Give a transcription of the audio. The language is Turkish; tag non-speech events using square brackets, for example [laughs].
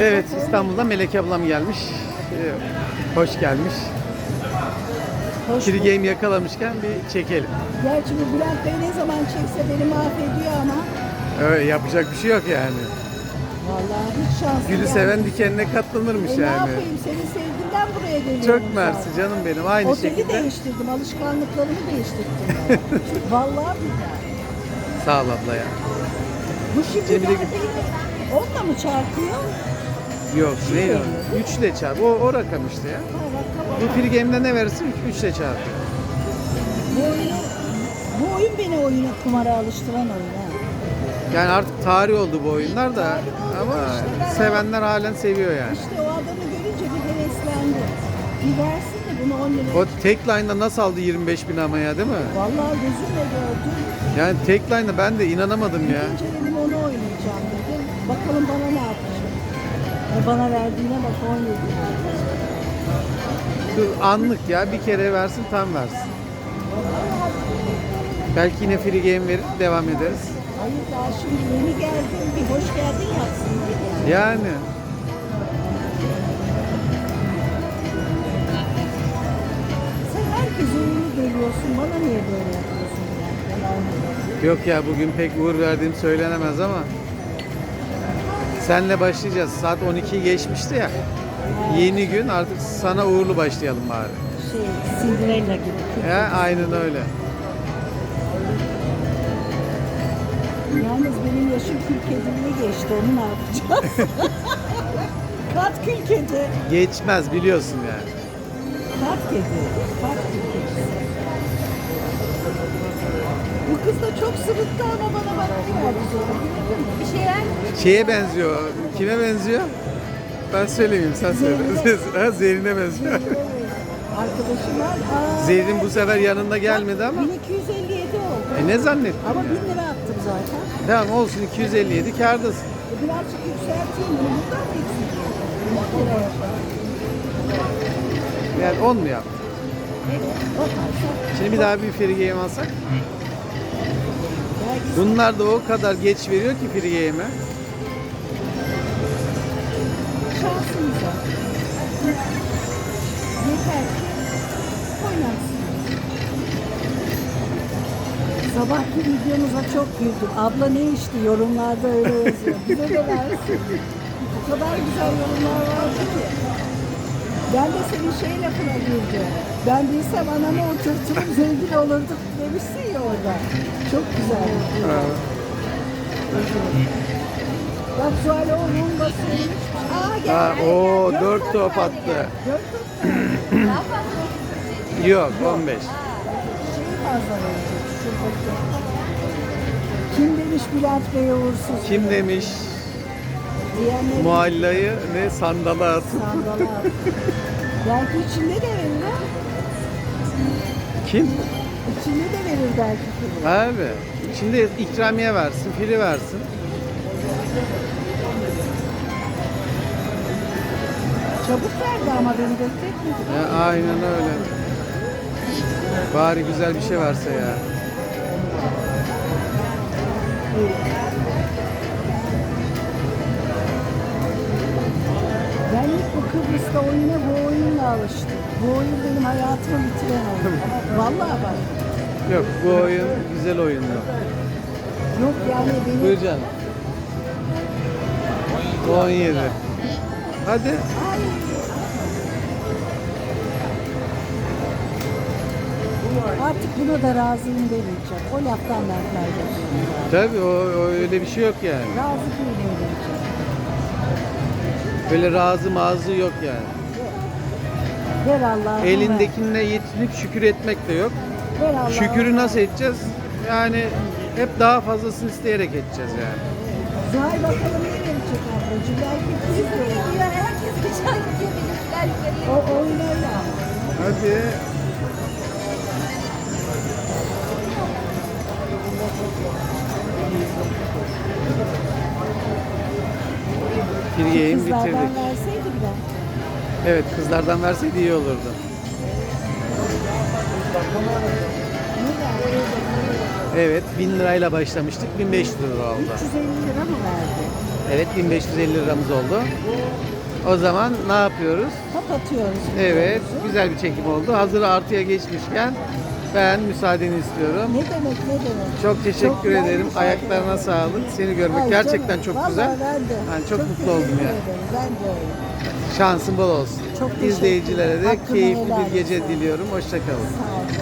Evet İstanbul'da Melek ablam gelmiş. Ee, Hoş gelmiş. Hoş Free bulduk. game yakalamışken bir çekelim. Gerçi bu Bülent Bey ne zaman çekse beni mahvediyor ama Öyle yapacak bir şey yok yani. vallahi hiç şanslı Gülü seven dikenine katlanırmış E ne yani. yapayım seni sevdiğimden buraya geliyorum. Çok mersi zaten. canım benim aynı Oteli şekilde. değiştirdim, alışkanlıklarımı değiştirdim. [laughs] vallahi billahi. Sağ ol abla ya. Bu şimdi Cemile onunla mı çarpıyor? Yok ne o? Üçle çarp. O, o rakam işte ya. Bu free game'de ne verirsin? Üç, üçle çarp. Bu oyunu, bu oyun beni oyuna kumara alıştıran oyun ha. Yani artık tarih oldu bu oyunlar da Tarih oldu ama işte, ben- sevenler halen seviyor yani. İşte o adamı görünce bir heveslendi. Bir versin de bunu 10 liraya. O tek line'da nasıl aldı 25 bin ama ya değil mi? Vallahi gözümle gördüm. Yani tek line'da ben de inanamadım ya. İkinci dedim onu oynayacağım dedim. Bakalım bana ne yapacak. Bana verdiğine bak 17 lira. Dur, Anlık ya bir kere versin tam versin. Belki yine free game verir devam ederiz. Hayır daha şimdi yeni geldim bir hoş geldin yapsın dedim. Yani Sen herkes oyunu görüyorsun bana niye böyle yapıyorsun yani? Yok ya bugün pek uğur verdiğim söylenemez ama senle başlayacağız. Saat 12'yi geçmişti ya. Yeni gün artık sana uğurlu başlayalım bari. Şey Cinderella gibi. Ya aynen öyle. Yalnız benim yaşım kül kediliğe geçti onu ne yapacağız? Kat kül kedi. Geçmez biliyorsun yani. Kat kedi. Kat kül kedisi. Bu kız da çok sırıttı ama bana bakıyor. Bir şeyler Şeye benziyor. Kime benziyor? Ben söylemeyeyim sen söyle. [laughs] Ha, Zerrin'e benziyor. Arkadaşım var. Aa, bu sefer yanında gelmedi ama. 1257 oldu. E ne zannettin Ama ya? 1000 lira attım zaten. Tamam olsun 257 kârdasın. E, birazcık yükselteyim. Buradan mı yükselteyim? Yani 10 mu yaptın? Şimdi bir daha bir free game alsak. Bunlar da o kadar geç veriyor ki ki oynansın. Sabahki videomuza çok güldüm. Abla ne içti? Yorumlarda öyle yazıyor. Bize de versin. O kadar güzel yorumlar vardı ki. Ben de senin şey lafına güldüm. Ben bilsem anamı oturturum zengin olurduk demişsin ya orada. Çok güzel. Bak Zuhal oğlum basıyor. Aa gel. Ha, gel, gel. dört top attı. Dört top var. Yok 15. Şey fazla verecek. Şuradaki. Kim demiş Bülent Bey uğursuz? Kim demiş muhallayı ne sandala at. sandala. [laughs] Belki içinde de verir. Kim? İçinde de verir belki. kimi. Abi. Şimdi ikramiye versin, free versin. Çabuk verdi ama beni bekletmedi. Ya, aynen öyle. Bari güzel bir şey varsa ya. Kıbrıs'ta oyuna bu oyunla alıştım. Bu oyun benim hayatımı bitiren oyun. Vallahi bak. Yok bu oyun güzel oyundu. Yok yani benim... Buyur canım. 17. Hadi. Artık buna da razıyım demeyeceğim. O laftan ben kaybediyorum. Tabii o, o öyle bir şey yok yani. Razı değilim demeyeceğim. Böyle razı mazı yok yani. Ver Allah'ım Elindekine yetinip şükür etmek de yok. ver. Allah'ım Şükürü nasıl edeceğiz? Yani hep daha fazlasını isteyerek edeceğiz yani. Zuhal bakalım ne. Herkes geçen gidiyor benimkiler yukarıya. O. Hadi. Bir Kızlardan bitirdik. verseydim ben. Evet kızlardan verseydi iyi olurdu. Evet 1000 lirayla başlamıştık 1500 lira oldu. 350 lira mı verdi? Evet 1550 liramız oldu. O zaman ne yapıyoruz? Kapatıyoruz. Evet videomuzu. güzel bir çekim oldu. Hazır artıya geçmişken ben müsaadeni istiyorum. Ne demek ne demek. Çok teşekkür Çok ederim. Ayaklarına sağlık. Seni görmek Ay gerçekten canım, çok vallahi güzel. Ben de. Yani çok mutlu teşekkür oldum ya. ederim. Ben de öyle. Şansın bol olsun. Çok İzleyicilere de ederim. Hakkını keyifli bir gece diliyorum. Hoşçakalın. Sağ ol. canım.